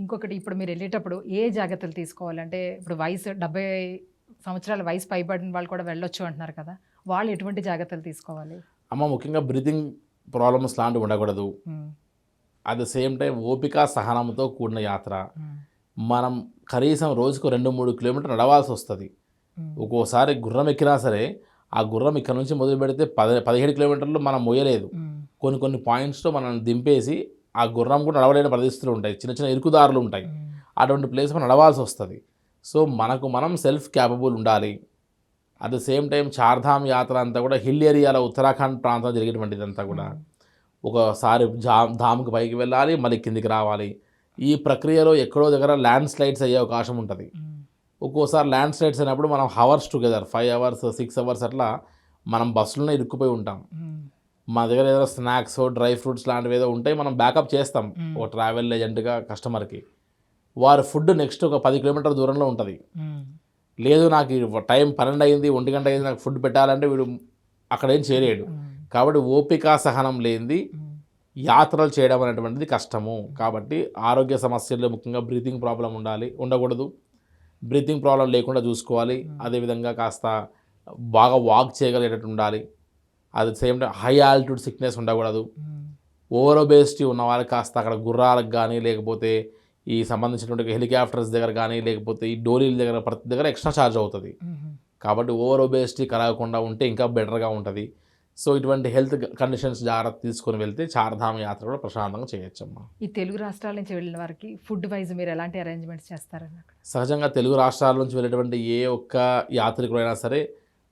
ఇంకొకటి ఇప్పుడు మీరు వెళ్ళేటప్పుడు ఏ జాగ్రత్తలు తీసుకోవాలి అంటే ఇప్పుడు వయసు డెబ్బై సంవత్సరాల వయసు పైబడిన వాళ్ళు కూడా వెళ్ళొచ్చు అంటున్నారు కదా వాళ్ళు ఎటువంటి జాగ్రత్తలు తీసుకోవాలి? అమ్మ ముఖ్యంగా బ్రీతింగ్ ప్రాబ్లమ్స్ లాంటివి ఉండకూడదు. అట్ ద సేమ్ టైం ఓపిక సహనంతో కూడిన యాత్ర. మనం కనీసం రోజుకు రెండు మూడు కిలోమీటర్ నడవాల్సి వస్తుంది. ఒక్కోసారి గుర్రం ఎక్కినా సరే ఆ గుర్రం ఇక్కడ నుంచి మొదలు పెడితే పది పదిహేడు కిలోమీటర్లు మనం మోయలేదు కొన్ని కొన్ని పాయింట్స్లో మనం దింపేసి ఆ గుర్రం కూడా నడవలేని పరిస్థితులు ఉంటాయి. చిన్న చిన్న ఇరుకుదారులు ఉంటాయి. అటువంటి ప్లేస్ మనం నడవాల్సి వస్తుంది. సో మనకు మనం సెల్ఫ్ క్యాపబుల్ ఉండాలి. At the same time Chardham Yatra అంతా కూడా హిల్ ఏరియాలో ఉత్తరాఖండ్ ప్రాంతం జరిగేటువంటిది అంతా కూడా ఒకసారి జా ధామ్కి పైకి వెళ్ళాలి మళ్ళీ కిందికి రావాలి. ఈ ప్రక్రియలో ఎక్కడో దగ్గర ల్యాండ్ స్లైడ్స్ అయ్యే అవకాశం ఉంటుంది. ఒక్కోసారి ల్యాండ్ స్లైడ్స్ అయినప్పుడు మనం hours together five hours six hours అట్లా మనం బస్సులోనే ఇరుక్కుపోయి ఉంటాం. మా దగ్గర ఏదైనా స్నాక్స్ డ్రై ఫ్రూట్స్ లాంటివి ఏదో ఉంటే మనం బ్యాకప్ చేస్తాం. ఒక ట్రావెల్ ఏజెంట్గా కస్టమర్కి. వారి ఫుడ్ నెక్స్ట్ ఒక పది కిలోమీటర్ దూరంలో ఉంటుంది. లేదు నాకు టైం పన్నెండు అయింది ఒంటి గంట అయింది నాకు ఫుడ్ పెట్టాలంటే వీడు అక్కడ ఏం చేయలేడు. కాబట్టి ఓపిక సహనం లేనిది యాత్రలు చేయడం అనేటువంటిది కష్టము. కాబట్టి ఆరోగ్య సమస్యల్లో ముఖ్యంగా బ్రీతింగ్ ప్రాబ్లం ఉండాలి ఉండకూడదు. బ్రీతింగ్ ప్రాబ్లం లేకుండా చూసుకోవాలి. అదేవిధంగా కాస్త బాగా వాక్ చేయగలిగేటట్టు ఉండాలి. At same time high altitude sickness ఉండకూడదు. ఓవర్ ఒబేసిటీ ఉన్న వాళ్ళకి కాస్త అక్కడ గుర్రాలకు కానీ లేకపోతే ఈ సంబంధించినటువంటి హెలికాప్టర్స్ దగ్గర కానీ లేకపోతే ఈ డోలీల దగ్గర ప్రతి దగ్గర ఎక్స్ట్రా ఛార్జ్ అవుతుంది. కాబట్టి ఓవర్ ఒబేసిటీ కలగకుండా ఉంటే ఇంకా బెటర్గా ఉంటుంది. సో ఇటువంటి హెల్త్ కండిషన్స్ జాగ్రత్త తీసుకొని వెళ్తే చార్ధామ యాత్ర కూడా ప్రశాంతంగా చేయొచ్చమ్మా. ఈ తెలుగు రాష్ట్రాల నుంచి వెళ్ళిన వారికి ఫుడ్ వైజ్ మీరు ఎలాంటి అరేంజ్మెంట్స్ చేస్తారని? సహజంగా తెలుగు రాష్ట్రాల నుంచి వెళ్ళేటువంటి ఏ ఒక్క యాత్రికుడైనా సరే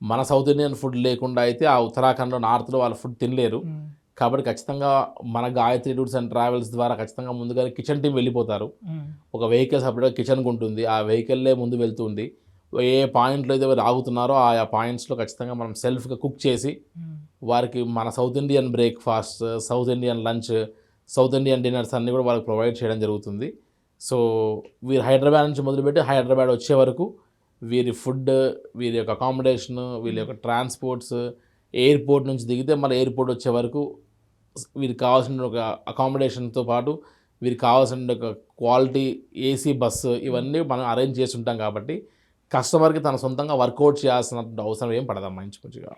మన సౌత్ ఇండియన్ ఫుడ్ లేకుండా అయితే ఆ ఉత్తరాఖండ్లో నార్త్లో వాళ్ళ ఫుడ్ తినలేరు. కాబట్టి ఖచ్చితంగా మన గాయత్రి టూర్స్ అండ్ ట్రావెల్స్ ద్వారా ఖచ్చితంగా ముందుగానే కిచెన్ టీం వెళ్ళిపోతారు. ఒక వెహికల్ సపరేట్గా కిచెన్కి ఉంటుంది. ఆ వెహికల్లే ముందు వెళ్తుంది ఏ పాయింట్లో అయితే ఆగుతున్నారో ఆ పాయింట్స్లో ఖచ్చితంగా మనం సెల్ఫ్గా కుక్ చేసి వారికి మన south Indian breakfast south Indian lunch south Indian dinners అన్నీ కూడా వాళ్ళకి ప్రొవైడ్ చేయడం జరుగుతుంది. సో వీరు హైదరాబాద్ నుంచి మొదలుపెట్టి హైదరాబాద్ వచ్చే వరకు వీరి ఫుడ్ వీరి యొక్క అకామిడేషన్ వీళ్ళ యొక్క ట్రాన్స్పోర్ట్స్ ఎయిర్పోర్ట్ నుంచి దిగితే మళ్ళీ ఎయిర్పోర్ట్ వచ్చే వరకు వీరికి కావాల్సిన ఒక అకామిడేషన్తో పాటు వీరికి కావాల్సిన ఒక క్వాలిటీ ఏసీ బస్సు ఇవన్నీ మనం అరేంజ్ చేసి ఉంటాం కాబట్టి కస్టమర్కి తన సొంతంగా వర్కౌట్ చేయాల్సిన అవసరం ఏం పడదమ్మా ఇంచుమించుగా.